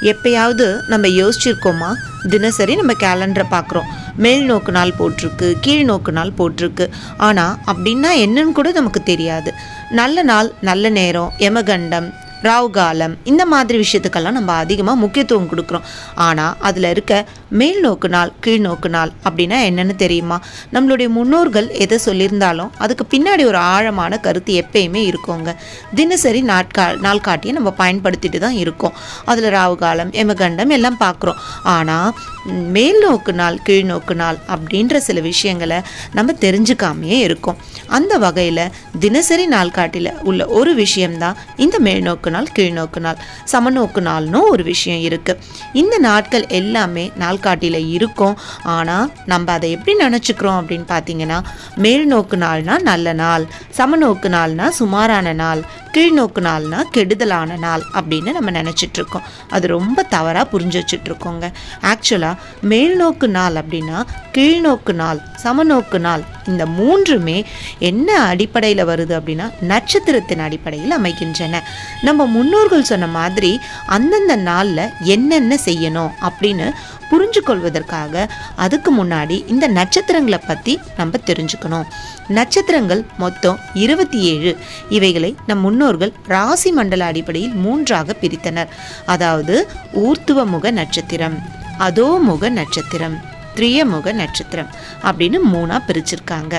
எப்பயாவது நம்ம யோசிச்சிருக்கோமா? தினசரி நம்ம கேலண்டரை பார்க்குறோம் மேல் நோக்கு நாள் போட்டிருக்கு கீழ் நோக்கு நாள் போட்டிருக்கு. ஆனால் அப்படின்னா என்னன்னு கூட நமக்கு தெரியாது. நல்ல நாள் நல்ல நேரம் யமகண்டம் ராவு காலம். இந்த மாதிரி விஷயத்துக்கெல்லாம் நம்ம அதிகமாக முக்கியத்துவம் கொடுக்குறோம். ஆனால் அதில் இருக்க மேல் நோக்கு நாள் கீழ் நோக்கு நாள் அப்படின்னா என்னென்னு தெரியுமா? நம்மளுடைய முன்னோர்கள் எதை சொல்லியிருந்தாலும் அதுக்கு பின்னாடி ஒரு ஆழமான கருத்து எப்பயுமே இருக்கோங்க. தினசரி நாட்கா நாள்காட்டியை நம்ம பயன்படுத்திட்டு தான் இருக்கோம். அதில் ராவு காலம் எமகண்டம் எல்லாம் பார்க்குறோம். ஆனால் மேல் நோக்கு நாள் கீழ் நோக்கு நாள் அப்படின்ற சில விஷயங்களை நம்ம தெரிஞ்சுக்காமையே இருக்கோம். அந்த வகையில் தினசரி நாள்காட்டியில் உள்ள ஒரு விஷயம்தான் இந்த மேல்நோக்கு நாள் கீழ்நோக்கு நாள் சமநோக்கு நாள்னு ஒரு விஷயம் இருக்குது இந்த நாட்கள் எல்லாமே நாள்காட்டியில் இருக்கும். ஆனால் நம்ம அதை எப்படி நினச்சிக்கிறோம் அப்படின்னு பார்த்தீங்கன்னா மேல்நோக்கு நாள்னால் நல்ல நாள் சமநோக்கு நாள்னால் சுமாரான நாள் கீழ்நோக்கு நாள்னா கெடுதலான நாள் அப்படின்னு நம்ம நினச்சிட்டு இருக்கோம். அது ரொம்ப தவறாக புரிஞ்சு வச்சுட்ருக்கோங்க ஆக்சுவலாக மேல்நோக்கு நாள் அப்படின்னா கீழ்நோக்கு நாள் சமநோக்கு நாள் இந்த மூன்றுமே என்ன அடிப்படையில் வருது அப்படின்னா நட்சத்திரத்தின் அடிப்படையில் அமைகின்றன. நம்ம முன்னோர்கள் சொன்ன மாதிரி அந்தந்த நாளில் என்னென்ன செய்யணும் அப்படின்னு புரிஞ்சு கொள்வதற்காக அதுக்கு முன்னாடி இந்த நட்சத்திரங்களை பற்றி நம்ம தெரிஞ்சுக்கணும். நட்சத்திரங்கள் மொத்தம் இருபத்தி ஏழு இவைகளை நம் முன்னோர்கள் ராசி மண்டல அடிப்படையில் மூன்றாக பிரித்தனர். அதாவது ஊர்த்துவமுக நட்சத்திரம் அதோமுக நட்சத்திரம். திரியமுக நட்சத்திரம் அப்படின்னு மூணாக பிரிச்சிருக்காங்க.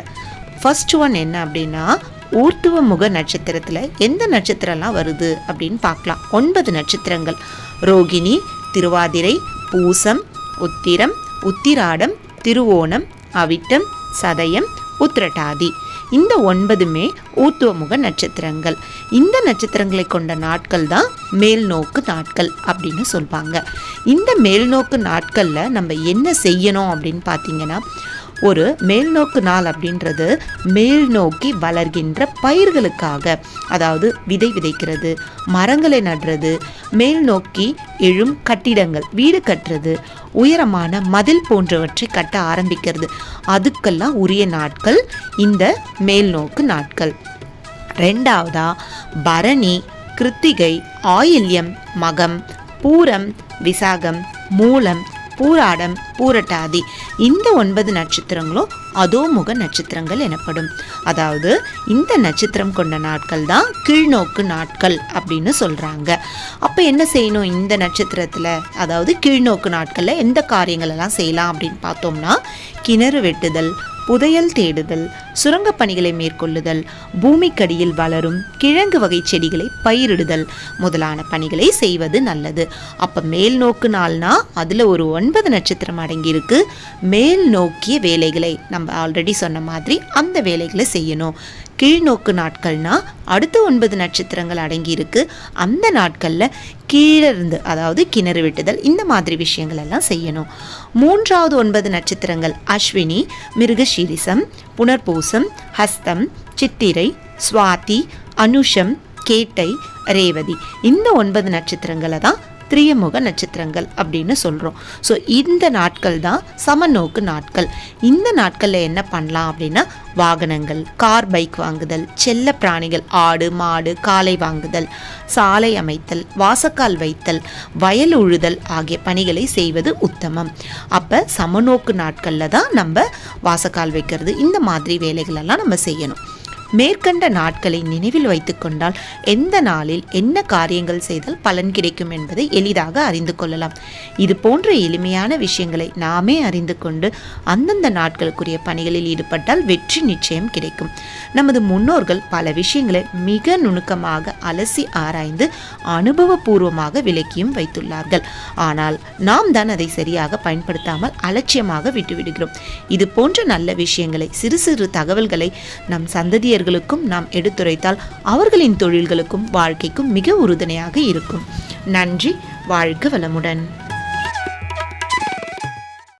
ஃபர்ஸ்ட் ஒன் என்ன அப்படின்னா ஊர்த்துவ முக நட்சத்திரத்தில் எந்த நட்சத்திரம்லாம் வருது அப்படின்னு பார்க்கலாம். ஒன்பது நட்சத்திரங்கள். ரோகிணி திருவாதிரை பூசம் உத்திரம் உத்திராடம் திருவோணம் அவிட்டம் சதயம் உத்திரட்டாதி. இந்த ஒன்பதுமே ஊத்துவமுக நட்சத்திரங்கள். இந்த நட்சத்திரங்களை கொண்ட நாட்கள் தான் மேல்நோக்கு நாட்கள் அப்படின்னு சொல்லுவாங்க இந்த மேல்நோக்கு நாட்களில் நம்ம என்ன செய்யணும் அப்படின்னு பார்த்தீங்கன்னா ஒரு மேல்நோக்கு நாள் அப்படின்றது மேல் நோக்கி வளர்கின்ற பயிர்களுக்காக அதாவது விதை விதைக்கிறது மரங்களை நடுறது மேல் நோக்கி எழும் கட்டிடங்கள் வீடு கட்டுறது உயரமான மதில் போன்றவற்றை கட்ட ஆரம்பிக்கிறது. அதுக்கெல்லாம் உரிய நாட்கள் இந்த மேல்நோக்கு நாட்கள். ரெண்டாவதா பரணி கிருத்திகை ஆயில்யம் மகம் பூரம் விசாகம் மூலம் பூராடம் பூரட்டாதி. இந்த ஒன்பது நட்சத்திரங்களும் அதோமுக நட்சத்திரங்கள் எனப்படும். அதாவது இந்த நட்சத்திரம் கொண்ட நாட்கள் தான் கீழ்நோக்கு நாட்கள் அப்படின்னு சொல்கிறாங்க அப்போ என்ன செய்யணும் இந்த நட்சத்திரத்தில்? அதாவது கீழ்நோக்கு நாட்களில் எந்த காரியங்கள் எல்லாம் செய்யலாம் அப்படின்னு பார்த்தோம்னா கிணறு வெட்டுதல் புதையல் தேடுதல் சுரங்கப் பணிகளை மேற்கொள்ளுதல் பூமிக்கடியில் வளரும் கிழங்கு வகை செடிகளை பயிரிடுதல் முதலான பணிகளை செய்வது நல்லது. அப்போ மேல் நோக்கு நாள்னா அதில் ஒரு ஒன்பது நட்சத்திரம் அடங்கியிருக்கு. மேல் நோக்கிய வேலைகளை நம்ம ஆல்ரெடி சொன்ன மாதிரி அந்த வேலைகளை செய்யணும். கீழ்நோக்கு நாட்கள்னா அடுத்த ஒன்பது நட்சத்திரங்கள் அடங்கியிருக்கு. அந்த நாட்களில் கீழே இருந்து அதாவது கிணறு வெட்டுதல் இந்த மாதிரி விஷயங்கள் எல்லாம் செய்யணும். மூன்றாவது ஒன்பது நட்சத்திரங்கள் அஸ்வினி மிருகசீரிசம் புனர்பூசம் ஹஸ்தம் சித்திரை சுவாதி அனுஷம் கேட்டை ரேவதி. இந்த ஒன்பது நட்சத்திரங்களை தான் திரியமுக நட்சத்திரங்கள் அப்படின்னு சொல்கிறோம் ஸோ இந்த நாட்கள் தான் சமநோக்கு நாட்கள். இந்த நாட்களில் என்ன பண்ணலாம் அப்படின்னா வாகனங்கள் கார் பைக் வாங்குதல் செல்ல பிராணிகள் ஆடு மாடு காலை வாங்குதல் சாலை அமைத்தல் வாசக்கால் வைத்தல் வயல் உழுதல் ஆகிய பணிகளை செய்வது உத்தமம். அப்போ சமநோக்கு நாட்களில் தான் நம்ம வாசக்கால் வைக்கிறது. இந்த மாதிரி வேலைகளெல்லாம் நம்ம செய்யணும். மேற்கண்ட நாட்களை நினைவில் வைத்துக்கொண்டால் எந்த நாளில் என்ன காரியங்கள் செய்தால் பலன் கிடைக்கும் என்பதை எளிதாக அறிந்து கொள்ளலாம். இது போன்ற எளிமையான விஷயங்களை நாமே அறிந்து கொண்டு அந்தந்த நாட்களுக்குரிய பணிகளில் ஈடுபட்டால் வெற்றி நிச்சயம் கிடைக்கும். நமது முன்னோர்கள் பல விஷயங்களை மிக நுணுக்கமாக அலசி ஆராய்ந்து அனுபவபூர்வமாக விளக்கியும் வைத்துள்ளார்கள். ஆனால் நாம் தான் அதை சரியாக பயன்படுத்தாமல் அலட்சியமாக விட்டுவிடுகிறோம். இது போன்ற நல்ல விஷயங்களை சிறு சிறு தகவல்களை நம் ஊழியர்களுக்கும் நாம் எடுத்துரைத்தால் அவர்களின் தொழில்களுக்கும் வாழ்க்கைக்கும் மிக உறுதுணையாக இருக்கும். நன்றி வாழ்க வளமுடன்.